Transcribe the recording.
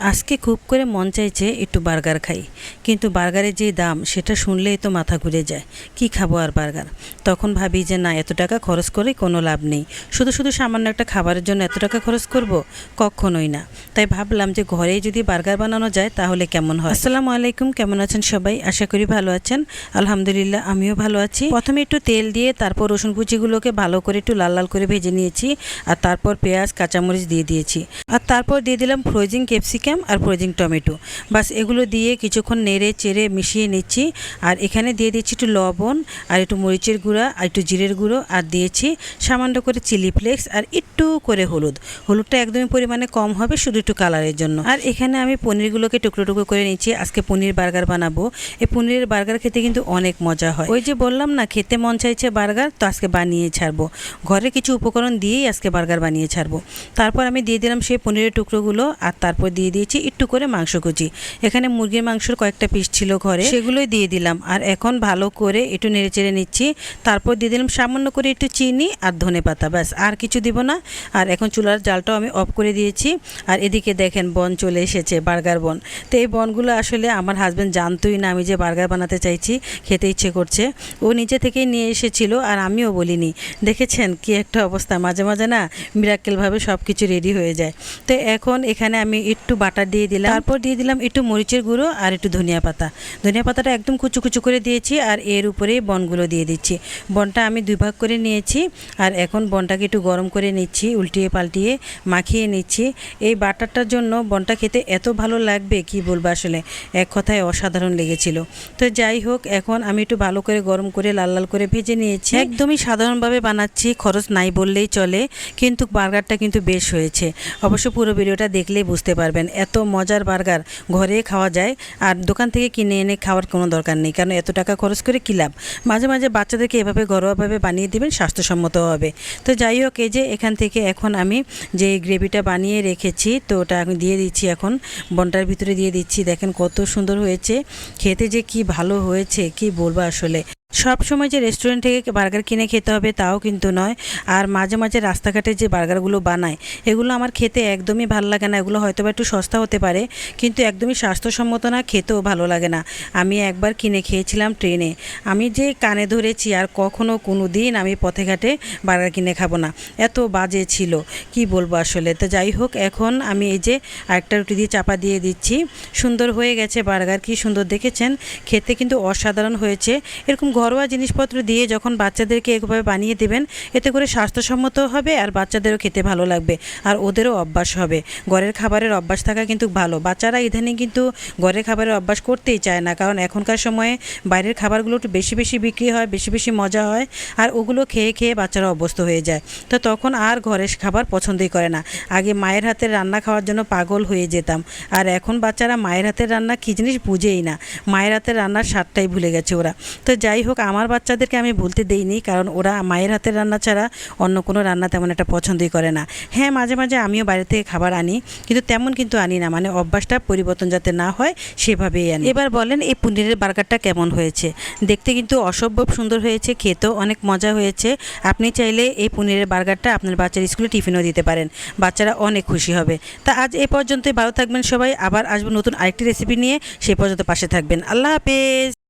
আজকে খুব করে মন চাইছে একটু বার্গার খাই। কিন্তু বার্গারের যে দাম, সেটা শুনলেই তো মাথা ঘুরে যায়। কি খাব আর বার্গার? তখন ভাবি যে না, এত টাকা খরচ করে কোনো লাভ নেই। শুধু শুধু সামান্য একটা খাবারের জন্য এত টাকা খরচ করব? কখনোই না। তাই ভাবলাম যে ঘরেই যদি বার্গার বানানো যায়, তাহলে কেমন হয়? আসসালামু আলাইকুম, কেমন আছেন সবাই? আশা করি ভালো আছেন। আলহামদুলিল্লাহ, আমিও ভালো আছি। প্রথমে একটু তেল দিয়ে, তারপর রসুন কুচিগুলোকে ভালো করে একটু লাল লাল করে ভেজে নিয়েছি। আর তারপর পেঁয়াজ, কাঁচামরিচ দিয়ে দিয়েছি। আর তারপর দিয়ে দিলাম ফ্রোজিং ক্যাপসিকাম। আর ফ্রোজিং টমেটো। বাস এগুলো দিয়ে কিছুক্ষণ নেড়ে চেড়ে মিশিয়ে নিচ্ছি। আর এখানে দিয়ে দিচ্ছি একটু লবণ, আর একটু মরিচের গুঁড়া, আর একটু জিরের গুঁড়ো, আর দিয়েছি সামান্য করে চিলি ফ্লেক্স, আর একটু করে হলুদ। হলুদটা একদমই পরিমাণে কম হবে শুধু একটু কালারের জন্য। আর এখানে আমি পনিরগুলোকে টুকরো টুকরো করে নিচ্ছি। আজকে পনির বার্গার বানাবো। এই পনিরের বার্গার খেতে কিন্তু অনেক মজা হয়। ওই যে বললাম না, খেতে মন চাইছে বার্গার, তো আজকে বানিয়ে ছাড়বো। ঘরে কিছু উপকরণ দিয়েই আজকে বার্গার বানিয়ে ছাড়বো। তারপর আমি দিয়ে দিলাম সেই পনিরের টুকরোগুলো, আর তারপর দিয়ে দিয়েছি, একটু করে মাংস কুচি। এখানে মুরগির মাংসর কয়েকটা পিস ছিল ঘরে, সেগুলোই দিয়ে দিলাম। আর এখন ভালো করে একটু নেড়ে চেড়ে নিচ্ছি। তারপর দিয়ে দিলাম সামান্য করে একটু চিনি আর ধনে পাতা, ব্যাস, আর কিছু দিব না। আর এখন চুলার জালটাও আমি অফ করে দিয়েছি। আর এদিকে দেখেন বন চলে এসেছে, বার্গার বন। তো এই বনগুলো আসলে আমার হাজব্যান্ড জানতোই না আমি যে বার্গার বানাতে চাইছি, খেতে ইচ্ছে করছে। ও নিজে থেকেই নিয়ে এসেছিল আর আমিও বলিনি। দেখেছেন কি একটা অবস্থা, মাঝে মাঝে না মিরাক্কেলভাবে সব কিছু রেডি হয়ে যায়। তো এখন এখানে আমি একটু বাটার দিয়ে দিলাম। তারপর দিয়ে দিলাম একটু মরিচের গুঁড়ো আর একটু ধনিয়া পাতা। ধনিয়া পাতাটা একদম কুচু কুচু করে দিয়েছি আর এর উপরে বনগুলো দিয়ে দিচ্ছি। বনটা আমি দুই ভাগ করে নিয়েছি আর এখন বনটাকে একটু গরম করে নিচ্ছি উল্টিয়ে পাল্টিয়ে মাখিয়ে নিচ্ছি। এই বাটারটার জন্য বনটা খেতে এত ভালো লাগবে কি বলব আসলে? এক কথায় অসাধারণ লেগেছিল। তো যাই হোক এখন আমি একটু ভালো করে গরম করে লাল লাল করে ভেজে নিয়েছি। একদমই সাধারণভাবে বানাচ্ছি খরচ নাই বললেই চলে কিন্তু বার্গারটা কিন্তু বেশ হয়েছে। অবশ্য পুরো ভিডিওটা দেখলেই বুঝতে পারবেন। এত মজার বার্গার ঘরে খাওয়া যায় আর দোকান থেকে কিনে এনে খাওয়ার কোনো দরকার নেই। কারণ এত টাকা খরচ করে কী লাভ? মাঝে মাঝে বাচ্চাদেরকে এভাবে ঘরোয়াভাবে বানিয়ে দেবেন, স্বাস্থ্যসম্মত হবে। তো যাই হোক, এই যে এখান থেকে এখন আমি যে গ্রেভিটা বানিয়ে রেখেছি, তো ওটা আমি দিয়ে দিচ্ছি এখন। বনটার ভিতরে দিয়ে দিচ্ছি। দেখেন কত সুন্দর হয়েছে। খেতে যে কি ভালো হয়েছে, কি বলব আসলে। সব সময় যে রেস্টুরেন্ট থেকে বার্গার কিনে খেতে হবে তাও কিন্তু নয়। আর মাঝে মাঝে রাস্তাঘাটে যে বার্গারগুলো বানায়, এগুলো আমার খেতে একদমই ভালো লাগে না। এগুলো হয়তো বা একটু সস্তা হতে পারে, কিন্তু একদমই স্বাস্থ্যসম্মত না, খেতেও ভালো লাগে না। আমি একবার কিনে খেয়েছিলাম ট্রেনে আমি যে কানে ধরেছি, আর কখনও কোনো দিন আমি পথে ঘাটে বার্গার কিনে খাব না। এত বাজে ছিল, কি বলব আসলে? তো যাই হোক, এখন আমি এই যে আরেকটা রুটি দিয়ে চাপা দিয়ে দিচ্ছি। সুন্দর হয়ে গেছে বার্গার কি সুন্দর দেখেছেন? খেতে কিন্তু অসাধারণ হয়েছে। এরকম ঘরোয়া জিনিসপত্র দিয়ে যখন বাচ্চাদেরকে এভাবে বানিয়ে দেবেন, এতে করে স্বাস্থ্যসম্মত হবে আর বাচ্চাদেরও খেতে ভালো লাগবে আর ওদেরও অভ্যাস হবে। ঘরের খাবারের অভ্যাস থাকা কিন্তু ভালো। বাচ্চারা ইদানিং কিন্তু ঘরের খাবারের অভ্যাস করতেই চায় না, কারণ এখনকার সময়ে বাইরের খাবারগুলো একটু বেশি বেশি বিক্রি হয়, বেশি বেশি মজা হয় আর ওগুলো খেয়ে খেয়ে বাচ্চারা অভ্যস্ত হয়ে যায়। তো তখন আর ঘরের খাবার পছন্দই করে না। আগে মায়ের হাতের রান্না খাওয়ার জন্য পাগল হয়ে যেতাম। আর এখন বাচ্চারা মায়ের হাতের রান্না কী জিনিস বুঝেই না। মায়ের হাতের রান্নার স্বাদটাই ভুলে গেছে ওরা। তো যাই হোক আমার বাচ্চাদেরকে আমি বলতে দেইনি, কারণ ওরা মায়ের হাতের রান্না ছাড়া অন্য কোনো রান্না তেমন একটা পছন্দই করে না। হ্যাঁ মাঝে মাঝে আমিও বাইরে থেকে খাবার আনি, কিন্তু তেমন কিন্তু আনি না মানে অভ্যাসটা পরিবর্তন যাতে না হয়, সেভাবেই আনি। এবার বলেন, এই পনিরের বার্গারটা কেমন হয়েছে? দেখতে কিন্তু অসম্ভব সুন্দর হয়েছে, খেতেও অনেক মজা হয়েছে। আপনি চাইলে এই পনিরের বার্গারটা আপনার বাচ্চার স্কুলে টিফিনও দিতে পারেন, বাচ্চারা অনেক খুশি হবে। তা আজ এ পর্যন্তই, ভালো থাকবেন সবাই, আবার আসব নতুন আরেকটি রেসিপি নিয়ে সেই পর্যন্ত পাশে থাকবেন। আল্লাহ হাফেজ!